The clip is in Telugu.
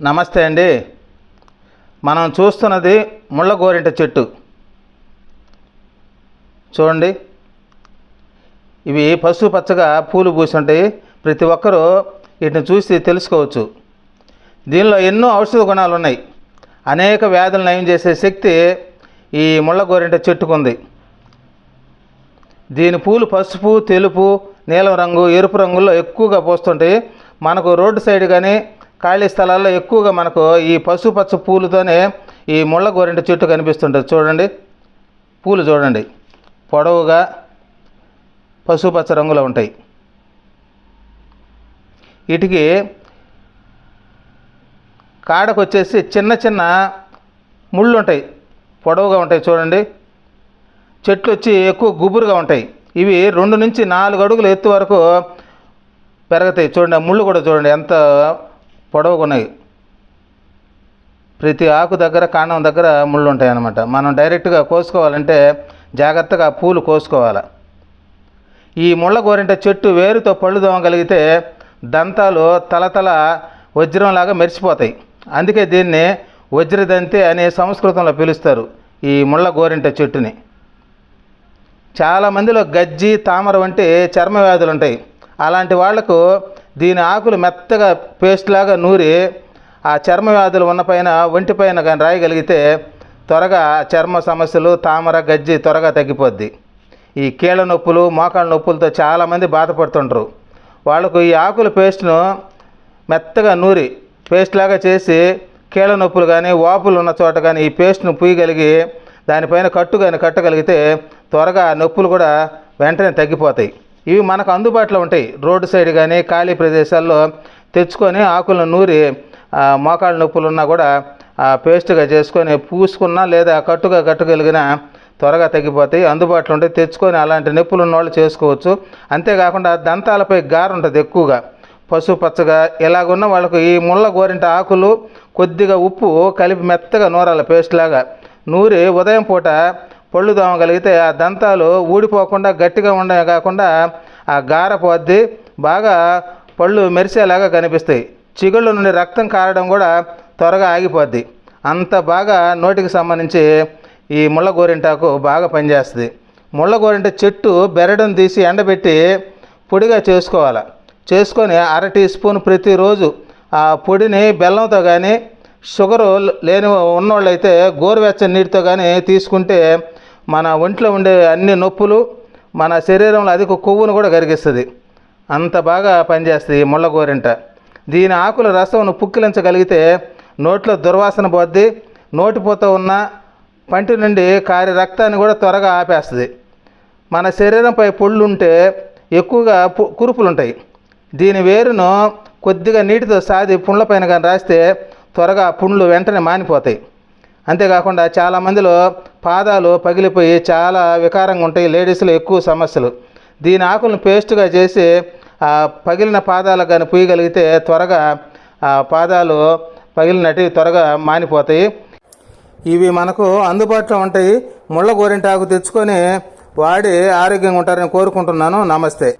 నమస్తే అండి. మనం చూస్తున్నది ముళ్ళ గోరింట చెట్టు. చూడండి. ఇవి పసుపు పచ్చగా పూలు పూసుంటాయి ప్రతి ఒక్కరూ వీటిని చూసి తెలుసుకోవచ్చు. దీనిలో ఎన్నో ఔషధ గుణాలు ఉన్నాయి. అనేక వ్యాధులు నయం చేసే శక్తి ఈ ముళ్ళ గోరింట చెట్టుకుంది. దీని పూలు పసుపు తెలుపు నీలం రంగు ఎరుపు రంగుల్లో ఎక్కువగా పోస్తుంటాయి. మనకు రోడ్డు సైడ్ కానీ ఖాళీ స్థలాల్లో ఎక్కువగా మనకు ఈ పసుపచ్చ పూలతోనే ఈ ముళ్ళ గోరింటి చెట్టు కనిపిస్తుంటుంది. చూడండి. పూలు చూడండి. పొడవుగా పసుపచ్చ రంగులో ఉంటాయి. వీటికి కాడకు వచ్చేసి చిన్న చిన్న ముళ్ళు ఉంటాయి. పొడవుగా ఉంటాయి చూడండి. చెట్లు వచ్చి ఎక్కువ గుబురుగా ఉంటాయి. ఇవి రెండు నుంచి నాలుగు అడుగుల ఎత్తు వరకు పెరుగుతాయి. చూడండి. ఆ ముళ్ళు కూడా చూడండి. ఎంత పొడవుగా ప్రతి ఆకు దగ్గర కాండం దగ్గర ముళ్ళు ఉంటాయి అన్నమాట మనం డైరెక్ట్గా కోసుకోవాలంటే జాగ్రత్తగా పూలు కోసుకోవాలి. ఈ ముళ్ళ గోరింట చెట్టు వేరుతో పళ్ళు దోమగలిగితే దంతాలు తలతల వజ్రంలాగా మెరిసిపోతాయి. అందుకే దీన్ని వజ్రదంతి అనే సంస్కృతంలో పిలుస్తారు ఈ ముళ్ళ గోరింట చెట్టుని. చాలా మందిలో గజ్జి తామర వంటి చర్మ వ్యాధులు ఉంటాయి అలాంటి వాళ్ళకు దీని ఆకులు మెత్తగా పేస్ట్ లాగా నూరి ఆ చర్మ వ్యాధులు ఉన్న పైన ఒంటి పైన కానీ రాయగలిగితే త్వరగా చర్మ సమస్యలు తామర గజ్జి త్వరగా తగ్గిపోద్ది. ఈ కీళ్ళ నొప్పులు మోకాళ్ళ నొప్పులతో చాలామంది బాధపడుతుంటారు వాళ్ళకు ఈ ఆకుల పేస్ట్ను మెత్తగా నూరి పేస్ట్ లాగా చేసి కీళ్ళ నొప్పులు కానీ వాపులు ఉన్న చోట కానీ ఈ పేస్ట్ను పూయగలిగి దానిపైన కట్టు కానీ కట్టగలిగితే త్వరగా నొప్పులు కూడా వెంటనే తగ్గిపోతాయి. ఇవి మనకు అందుబాటులో ఉంటాయి. రోడ్డు సైడ్ కానీ ఖాళీ ప్రదేశాల్లో తెచ్చుకొని ఆకులను నూరి మోకాళ్ళ నొప్పులు ఉన్నా కూడా పేస్ట్గా చేసుకొని పూసుకున్నా లేదా కట్టుగా కట్టగలిగిన త్వరగా తగ్గిపోతాయి. అందుబాటులో ఉంటాయి తెచ్చుకొని అలాంటి నొప్పులు ఉన్న వాళ్ళు చేసుకోవచ్చు. అంతేకాకుండా దంతాలపై గారు ఉంటుంది ఎక్కువగా. పసుపు పచ్చగా ఇలాగున్న వాళ్ళకు ఈ ముళ్ళ గోరింట ఆకులు కొద్దిగా ఉప్పు కలిపి మెత్తగా నూరాలి పేస్ట్ లాగా నూరి ఉదయం పూట పళ్ళు దోమగలిగితే ఆ దంతాలు ఊడిపోకుండా గట్టిగా ఉండే కాకుండా ఆ గార పోద్ది బాగా పళ్ళు మెరిసేలాగా కనిపిస్తాయి. చిగుళ్ళ నుండి రక్తం కారడం కూడా త్వరగా ఆగిపోద్ది. అంత బాగా నోటికి సంబంధించి ఈ ముళ్ళ గోరింటాకు బాగా పనిచేస్తుంది. ముళ్ళ గోరింట చెట్టు బెరడం తీసి ఎండబెట్టి పొడిగా చేసుకోవాలి. చేసుకొని అర టీ స్పూన్ ప్రతిరోజు ఆ పొడిని బెల్లంతో కానీ షుగరు లేని ఉన్నోళ్ళైతే గోరువెచ్చని నీటితో కానీ తీసుకుంటే మన ఒంట్లో ఉండే అన్ని నొప్పులు మన శరీరంలో అధిక కొవ్వును కూడా కరిగిస్తుంది. అంత బాగా పనిచేస్తుంది ఈ ముళ్ళగోరింట దీని ఆకుల రసమును పుక్కిలించగలిగితే నోట్లో దుర్వాసన పోద్ది నోటిపోత ఉన్న పంటి నుండి కారి రక్తాన్ని కూడా త్వరగా ఆపేస్తుంది. మన శరీరంపై పొళ్ళు ఉంటే ఎక్కువగా కురుపులు ఉంటాయి దీని వేరును కొద్దిగా నీటితో సాది పుండ్లపైన కానీ రాస్తే త్వరగా పుండ్లు వెంటనే మానిపోతాయి. అంతేకాకుండా చాలామందిలో పాదాలు పగిలిపోయి చాలా వికారంగా ఉంటాయి. లేడీస్లో ఎక్కువ సమస్యలు. దీని ఆకులను పేస్ట్గా చేసి పగిలిన పాదాలకు కానీ పూయగలిగితే త్వరగా ఆ పాదాలు పగిలినట్టు త్వరగా మానిపోతాయి. ఇవి మనకు అందుబాటులో ఉంటాయి. ముళ్ళ గోరింటాకు తెచ్చుకొని వాడి ఆరోగ్యంగా ఉంటారని కోరుకుంటున్నాను. నమస్తే.